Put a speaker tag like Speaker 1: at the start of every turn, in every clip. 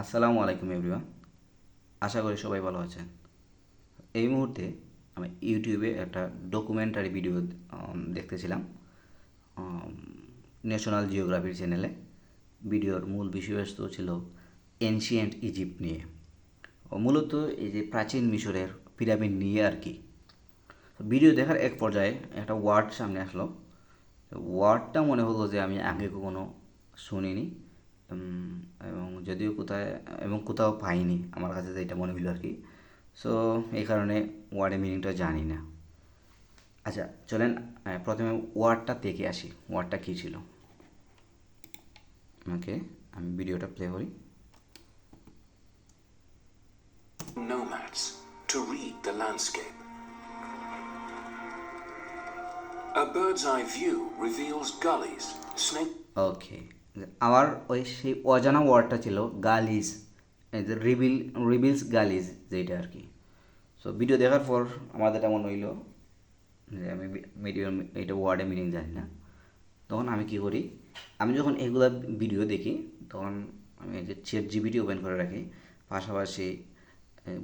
Speaker 1: আসসালামু আলাইকুম এভরিওয়ান। আশা করি সবাই ভালো আছেন। এই মুহূর্তে আমি ইউটিউবে একটা ডকুমেন্টারি ভিডিও দেখতেছিলাম ন্যাশনাল জিওগ্রাফির চ্যানেলে ভিডিওর মূল বিষয়বস্তু ছিল এনশিয়েন্ট ইজিপ্ট নিয়ে। মূলত এই যে প্রাচীন মিশরের পিরামিড নিয়ে আর কি। ভিডিও দেখার এক পর্যায়ে একটা ওয়ার্ড সামনে আসলো। ওয়ার্ডটা মনে হলো যে আমি আগে কখনো শুনিনি। এবং যদিও কোথায় এবং কোথাও পাইনি আমার কাছে যেটা মনে হলো আর কি। সো এই কারণে ওয়ার্ডের মিনিংটা জানি না। আচ্ছা চলেন প্রথমে ওয়ার্ডটা দেখে আসি ওয়ার্ডটা কী ছিল। ওকে আমি ভিডিওটা প্লে করি।
Speaker 2: Nomads to read the landscape. A bird's eye view reveals gullies, snake
Speaker 1: ওকে আমার ওই সেই অজানা ওয়ার্ডটা ছিল, গালিজ রিবিল রিবিলস গালিজ যেটা আর কি। সো ভিডিও দেখার পর আমাদের যেটা মনে হইল যে আমি ভিডিও এইটা ওয়ার্ডে মিনিং জানি না। তখন আমি কি করি, আমি যখন এগুলা ভিডিও দেখি, তখন আমি যে চেট জিবিটি ওপেন করে রাখি, পাশাপাশি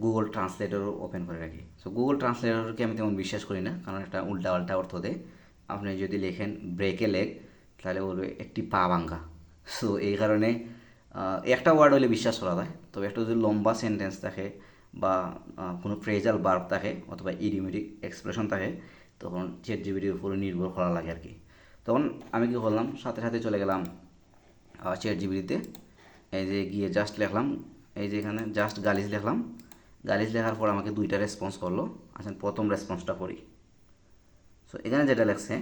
Speaker 1: গুগল ট্রান্সলেটরও ওপেন করে রাখি। সো গুগল ট্রান্সলেটরকে আমি তেমন বিশ্বাস করি না, কারণ এটা উল্টা পাল্টা অর্থ দেয়। আপনি যদি লেখেন ব্রেকে লেগ তাহলে বলবে একটি পা ভাঙ্গা। সো এই কারণে একটা ওয়ার্ড হলে বিশ্বাস করা যায়। তবে একটা যদি লম্বা সেন্টেন্স থাকে বা কোনো ফ্রেজাল বার্ব থাকে অথবা ইডিমেটিক এক্সপ্রেশন থাকে, তখন চেট জিবিটির উপরে নির্ভর করা লাগে আর কি তখন আমি কি করলাম? সাথে সাথে চলে গেলাম চেট জিবিটিতে এই যে গিয়ে জাস্ট লিখলাম, এই যে এখানে জাস্ট গালিজ লিখলাম। গালিজ লেখার পর আমাকে দুইটা রেসপন্স করল। আচ্ছা প্রথম রেসপন্সটা করি। সো এখানে যেটা লেখছে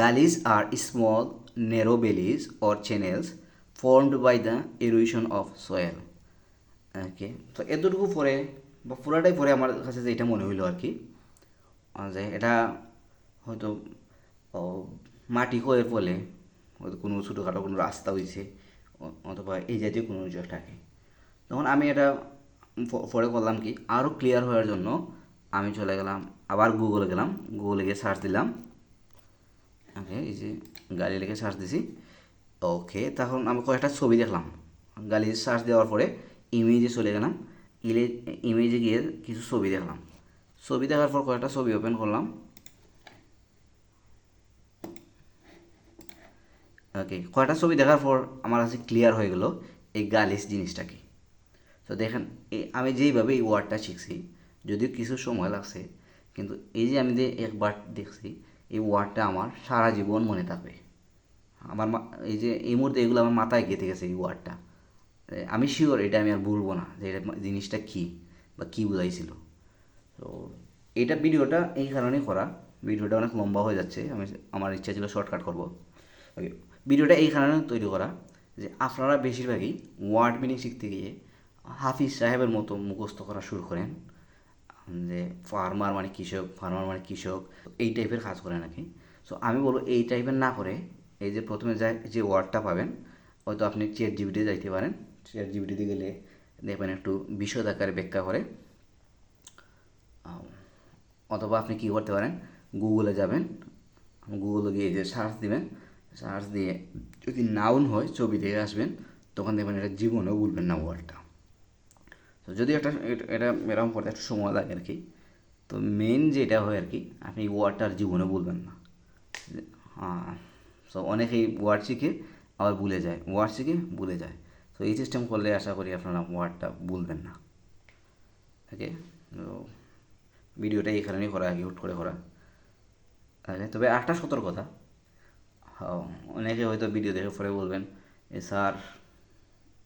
Speaker 1: gullies are small narrow valleys or channels formed by the erosion of soil okay তো এতটুকু পরে বা পুরাটাই পরে আমার কাছে যে এটা মনে হইল আর কি। যে এটা হয়তো মাটি ক্ষয়ের ফলে হয়তো কোনো ছোটোখাটো কোনো রাস্তা হয়েছে অথবা এই জাতীয় কোনো কিছু থাকে। তখন আমি এটা পরে করলাম কি আরও ক্লিয়ার হওয়ার জন্য আমি চলে গেলাম, আবার গুগলে গেলাম গুগলে গিয়ে সার্চ দিলাম ওকে এই যে গালি লিখে সার্চ দিছি। ওকে, তখন আমি কয়েকটা ছবি দেখলাম। গাড়ি সার্চ দেওয়ার পরে ইমেজে চলে গেলাম। ইমেজে গিয়ে কিছু ছবি দেখলাম। ছবি দেখার পর কয়েকটা ছবি ওপেন করলাম। ওকে, কয়েকটা ছবি দেখার পর আমার কাছে ক্লিয়ার হয়ে গেল এই গালিস জিনিসটা কি। তো দেখেন, এই আমি যেইভাবে এই ওয়ার্ডটা শিখছি, যদিও কিছু সময় লাগছে, কিন্তু এই যে আমি যে একবার দেখছি এই ওয়ার্ডটা আমার সারা জীবন মনে থাকবে। আমার এই যে, এই মুহূর্তে এগুলো আমার মাথায় গেঁথে গেছে এই ওয়ার্ডটা। আমি শিওর এটা আমি আর ভুলবো না যে এটা জিনিসটা কী বা কী বোঝাইছিল। তো এটা ভিডিওটা এই কারণেই করা। ভিডিওটা অনেক লম্বা হয়ে যাচ্ছে। আমি আমার ইচ্ছা ছিল শর্টকাট করব। ওকে ভিডিওটা এই কারণে তৈরি করা যে আপনারা বেশিরভাগই ওয়ার্ড মিনিং শিখতে গিয়ে হাফিজ সাহেবের মতো মুখস্থ করা শুরু করেন। যে ফার্মার মানে কৃষক ফার্মার মানে কৃষক, এই টাইপের কাজ করে নাকি? সো আমি বলব এই টাইপের না করে, এই যে প্রথমে যা, যে ওয়ার্ডটা পাবেন, হয়তো আপনি চেট জিবিতে যাইতে পারেন। চেট জিবিটিতে গেলে দেখবেন একটু বিশদ আকারে ব্যাখ্যা করে। অথবা আপনি কী করতে পারেন গুগলে যাবেন। গুগলে গিয়ে যে সার্চ দিবেন সার্চ দিয়ে যদি নাউন হয়, ছবি দেখে আসবেন, তখন দেখবেন এটা জীবনেও বলবেন না ওয়ার্ডটা তো যদি একটা, এটা- এরকম করতে একটু সময় লাগে আর কি, তো মেন যেটা হয় আর কি, আপনি ওয়ার্ডটা আর জীবনে বলবেন না। হ্যাঁ সো অনেকেই ওয়ার্ড শিখে আবার ভুলে যায় ওয়ার্ড শিখে ভুলে যায়। তো এই সিস্টেম করলে আশা করি আপনারা ওয়ার্ডটা ভুলবেন না। ওকে তো ভিডিওটা এই কারণেই করা, আগে হুট করে করা। তবে একটা সতর্কতা হ্যাঁ অনেকে হয়তো ভিডিও দেখে পরে বলবেন, এ স্যার,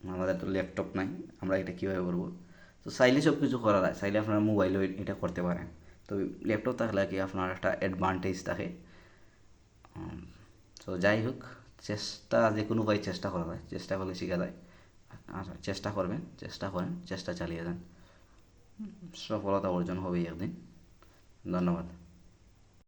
Speaker 1: আমাদের তো ল্যাপটপ নাই, আমরা এটা কীভাবে করব? তো চাইলে সব কিছু করা যায়। চাইলে আপনার মোবাইলেও এটা করতে পারেন। তো ল্যাপটপ থাকলে কি আপনার একটা অ্যাডভান্টেজ থাকে। তো যাই হোক, চেষ্টা যে কোনো উপায় চেষ্টা করা যায়। চেষ্টা করলে শেখা যায়। আচ্ছা চেষ্টা করবেন, চেষ্টা করেন, চেষ্টা চালিয়ে যান। সফলতা অর্জন হবেই একদিন। ধন্যবাদ।